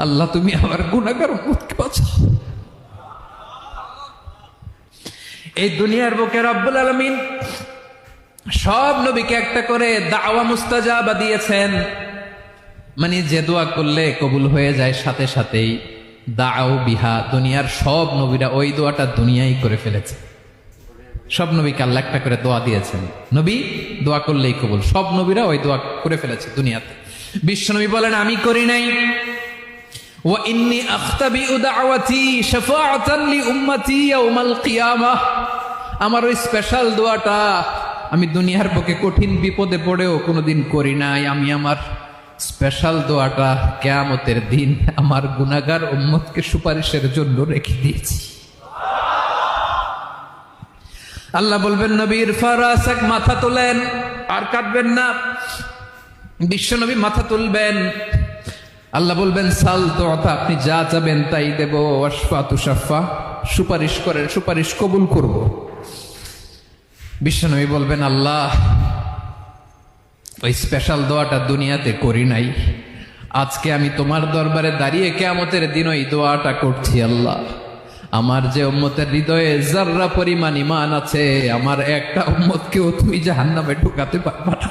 আল্লাহ, তুমি আমার গুণাগার উম্মতকে বাঁচাও? এই দুনিয়ার বুকে রব্বুল আলমিন সব নবীকে একটা করে দাওয়া মুস্তাজাবা দিয়েছেন। মানে যে দোয়া করলে কবুল হয়ে যায়, সাথে সাথেই দাও বিহা, দুনিয়ার সব নবীরা ওই দোয়াটা দুনিয়াই করে ফেলেছে। সব নবীকে আল্লাহ একটা করে দোয়া দিয়েছেন। নবী, দোয়া করলেই কবুল। সব নবীরা ওই দোয়া করে ফেলেছে দুনিয়াতে। বিশ্ব নবী বলেন, আমি করি নাই। আমার ওই স্পেশাল দোয়াটা আমি দুনিয়ার বুকে কঠিন বিপদে পড়েও কোনোদিন করি নাই। আমি আমার স্পেশাল দোয়াটা কেয়ামতের দিন আমার গুনাগার উম্মতকে সুপারিশের জন্য রেখে দিয়েছি। আল্লাহ বলবেন, নবীর ফারাসাক মাথা তোলেন, আর কাটবেন না। বিশ্ব নবী মাথা তুলবেন। আল্লাহ বলবেন, সাল তো আপনি যা চাবেন তাই দেব। অশফা তুষাফা সুপারিশ করেন, সুপারিশ কবুল করব। বিশ্বনবী বলবেন, আল্লাহ, ওই স্পেশাল দোয়াটা দুনিয়াতে করি নাই। আজকে আমি তোমার দরবারে দাঁড়িয়ে কেয়ামতের দিন ওই দোয়াটা করছি, আল্লাহ। আমার যে উম্মতের হৃদয়ে জাররা পরিমাণ ইমান আছে, আমার একটা উম্মতকেও তুমি জাহান্নামে ঢুকাতে পারবা না।